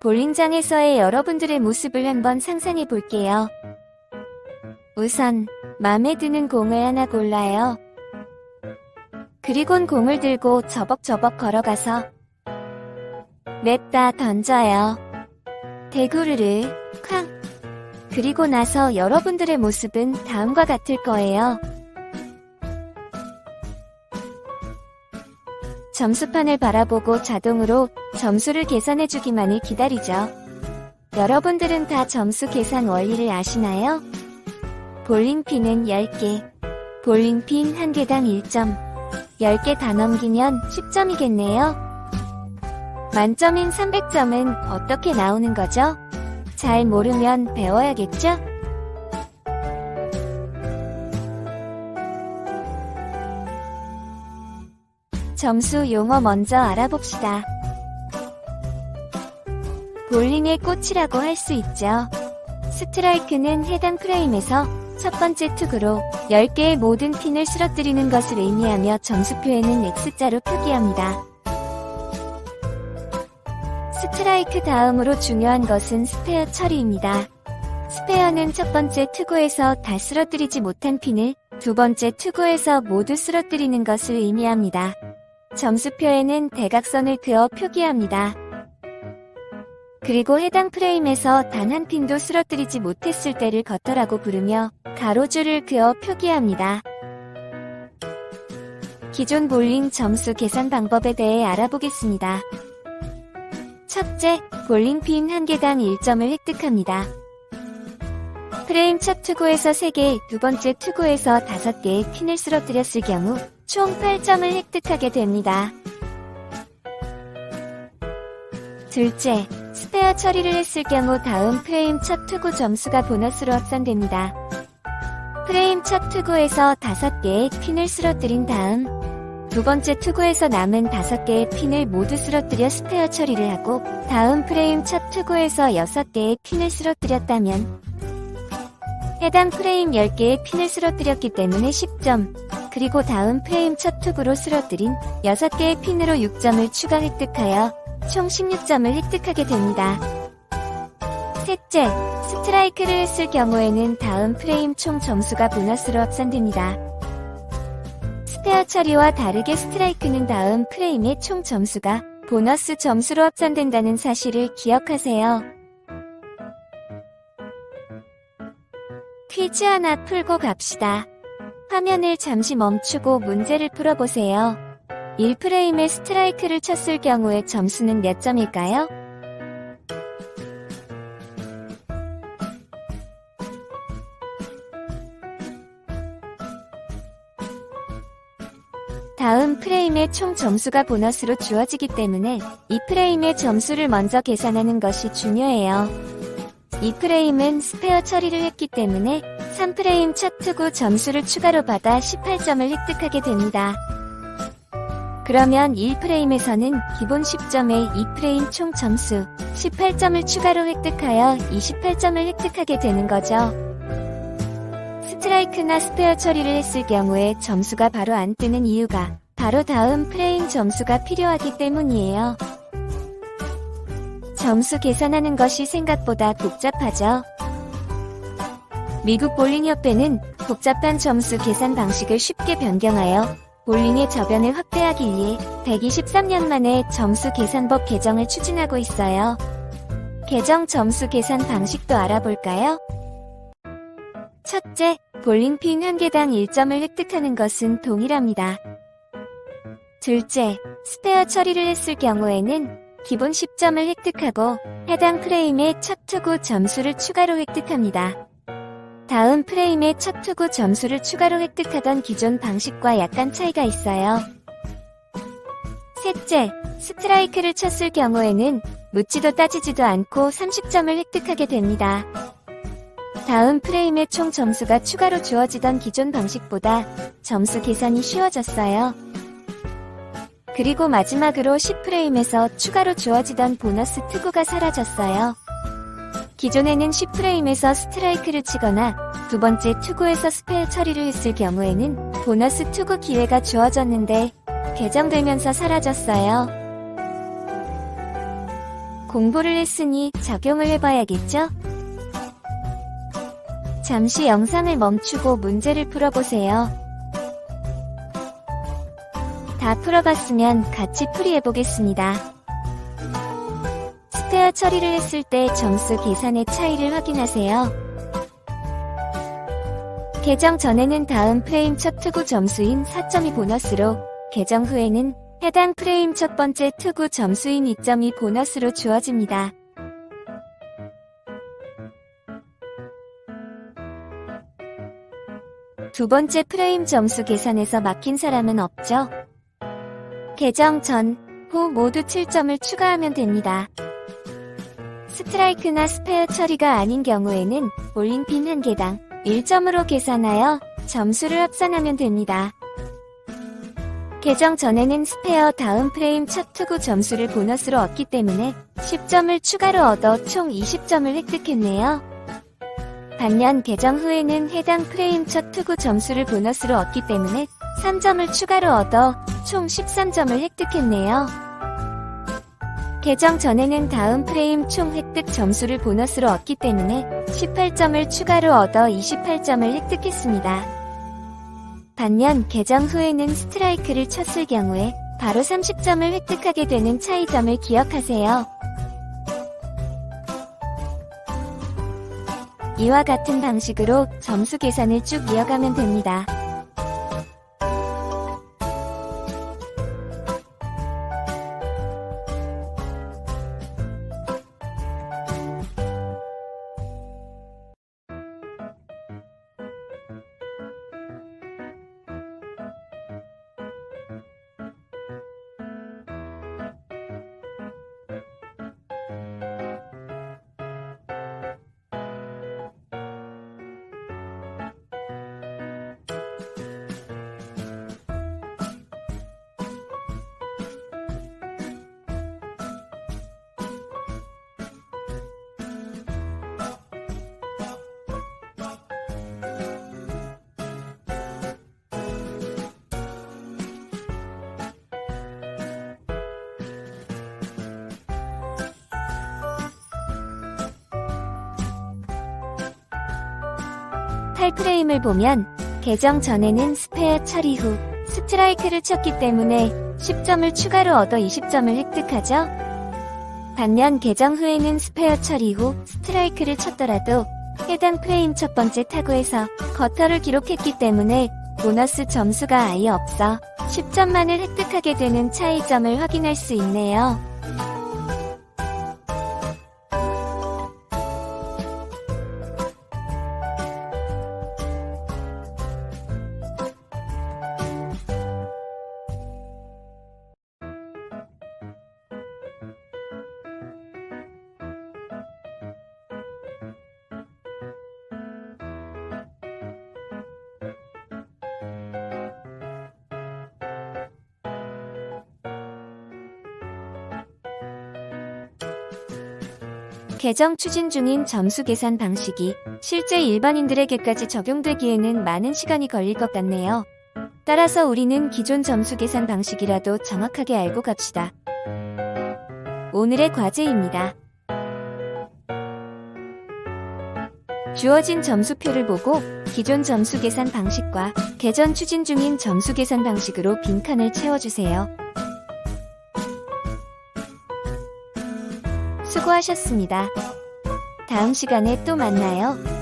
볼링장에서의 여러분들의 모습을 한번 상상해 볼게요. 우선 마음에 드는 공을 하나 골라요. 그리곤 공을 들고 저벅저벅 걸어가서 냈다 던져요. 대구르르 쾅. 그리고 나서 여러분들의 모습은 다음과 같을 거예요. 점수판을 바라보고 자동으로 점수를 계산해주기만을 기다리죠. 여러분들은 다 점수 계산 원리를 아시나요? 볼링핀은 10개, 볼링핀 1개당 1점, 10개 다 넘기면 10점이겠네요. 만점인 300점은 어떻게 나오는 거죠? 잘 모르면 배워야겠죠? 점수 용어 먼저 알아봅시다. 볼링의 꽃이라고 할 수 있죠. 스트라이크는 해당 프레임에서 첫 번째 투구로 10개의 모든 핀을 쓰러뜨리는 것을 의미하며 점수표에는 X자로 표기합니다. 스트라이크 다음으로 중요한 것은 스페어 처리입니다. 스페어는 첫 번째 투구에서 다 쓰러뜨리지 못한 핀을 두 번째 투구에서 모두 쓰러뜨리는 것을 의미합니다. 점수표에는 대각선을 그어 표기합니다. 그리고 해당 프레임에서 단 한 핀도 쓰러뜨리지 못했을 때를 겉터라고 부르며 가로줄을 그어 표기합니다. 기존 볼링 점수 계산 방법에 대해 알아보겠습니다. 첫째, 볼링핀 1개당 1점을 획득합니다. 프레임 첫 투구에서 3개, 두 번째 투구에서 5개의 핀을 쓰러뜨렸을 경우 총 8점을 획득하게 됩니다. 둘째, 스페어 처리를 했을 경우 다음 프레임 첫 투구 점수가 보너스로 합산됩니다. 프레임 첫 투구에서 5개의 핀을 쓰러뜨린 다음 두 번째 투구에서 남은 5개의 핀을 모두 쓰러뜨려 스페어 처리를 하고 다음 프레임 첫 투구에서 6개의 핀을 쓰러뜨렸다면 해당 프레임 10개의 핀을 쓰러뜨렸기 때문에 10점 그리고 다음 프레임 첫 투구로 쓰러뜨린 6개의 핀으로 6점을 추가 획득하여 총 16점을 획득하게 됩니다. 셋째, 스트라이크를 했을 경우에는 다음 프레임 총 점수가 보너스로 합산됩니다. 스페어 처리와 다르게 스트라이크는 다음 프레임의 총 점수가 보너스 점수로 합산된다는 사실을 기억하세요. 퀴즈 하나 풀고 갑시다. 화면을 잠시 멈추고 문제를 풀어보세요. 1프레임에 스트라이크를 쳤을 경우의 점수는 몇 점일까요? 다음 프레임의 총 점수가 보너스로 주어지기 때문에 이 프레임의 점수를 먼저 계산하는 것이 중요해요. 이 프레임은 스페어 처리를 했기 때문에 3프레임 첫 투구 점수를 추가로 받아 18점을 획득하게 됩니다. 그러면 1프레임에서는 기본 10점에 2프레임 총 점수 18점을 추가로 획득하여 28점을 획득하게 되는 거죠. 스트라이크나 스페어 처리를 했을 경우에 점수가 바로 안 뜨는 이유가 바로 다음 프레임 점수가 필요하기 때문이에요. 점수 계산하는 것이 생각보다 복잡하죠. 미국 볼링협회는 복잡한 점수 계산 방식을 쉽게 변경하여 볼링의 저변을 확대하기 위해 123년 만에 점수 계산법 개정을 추진하고 있어요. 개정 점수 계산 방식도 알아볼까요? 첫째, 볼링핀 한 개당 1점을 획득하는 것은 동일합니다. 둘째, 스페어 처리를 했을 경우에는 기본 10점을 획득하고 해당 프레임의 첫 투구 점수를 추가로 획득합니다. 다음 프레임의 첫 투구 점수를 추가로 획득하던 기존 방식과 약간 차이가 있어요. 셋째, 스트라이크를 쳤을 경우에는 묻지도 따지지도 않고 30점을 획득하게 됩니다. 다음 프레임의 총 점수가 추가로 주어지던 기존 방식보다 점수 계산이 쉬워졌어요. 그리고 마지막으로 10 프레임에서 추가로 주어지던 보너스 투구가 사라졌어요. 기존에는 10프레임에서 스트라이크를 치거나 두 번째 투구에서 스페어 처리를 했을 경우에는 보너스 투구 기회가 주어졌는데 개정되면서 사라졌어요. 공부를 했으니 적용을 해봐야겠죠? 잠시 영상을 멈추고 문제를 풀어보세요. 다 풀어봤으면 같이 풀이해보겠습니다. 스페어 처리를 했을 때 점수 계산의 차이를 확인하세요. 개정 전에는 다음 프레임 첫 투구 점수인 4점이 보너스로, 개정 후에는 해당 프레임 첫 번째 투구 점수인 2점이 보너스로 주어집니다. 두 번째 프레임 점수 계산에서 막힌 사람은 없죠? 개정 전, 후 모두 7점을 추가하면 됩니다. 스트라이크나 스페어 처리가 아닌 경우에는 볼링핀 한 개당 1점으로 계산하여 점수를 합산하면 됩니다. 개정 전에는 스페어 다음 프레임 첫 투구 점수를 보너스로 얻기 때문에 10점을 추가로 얻어 총 20점을 획득했네요. 반면 개정 후에는 해당 프레임 첫 투구 점수를 보너스로 얻기 때문에 3점을 추가로 얻어 총 13점을 획득했네요. 개정 전에는 다음 프레임 총 획득 점수를 보너스로 얻기 때문에 18점을 추가로 얻어 28점을 획득했습니다. 반면 개정 후에는 스트라이크를 쳤을 경우에 바로 30점을 획득하게 되는 차이점을 기억하세요. 이와 같은 방식으로 점수 계산을 쭉 이어가면 됩니다. 탈프레임을 보면 개정 전에는 스페어 처리 후 스트라이크를 쳤기 때문에 10점을 추가로 얻어 20점을 획득하죠. 반면 개정 후에는 스페어 처리 후 스트라이크를 쳤더라도 해당 프레임 첫 번째 타구에서 거터를 기록했기 때문에 보너스 점수가 아예 없어 10점만을 획득하게 되는 차이점을 확인할 수 있네요. 개정 추진 중인 점수 계산 방식이 실제 일반인들에게까지 적용되기에는 많은 시간이 걸릴 것 같네요. 따라서 우리는 기존 점수 계산 방식이라도 정확하게 알고 갑시다. 오늘의 과제입니다. 주어진 점수표를 보고 기존 점수 계산 방식과 개전 추진 중인 점수 계산 방식으로 빈칸을 채워주세요. 수고하셨습니다. 다음 시간에 또 만나요.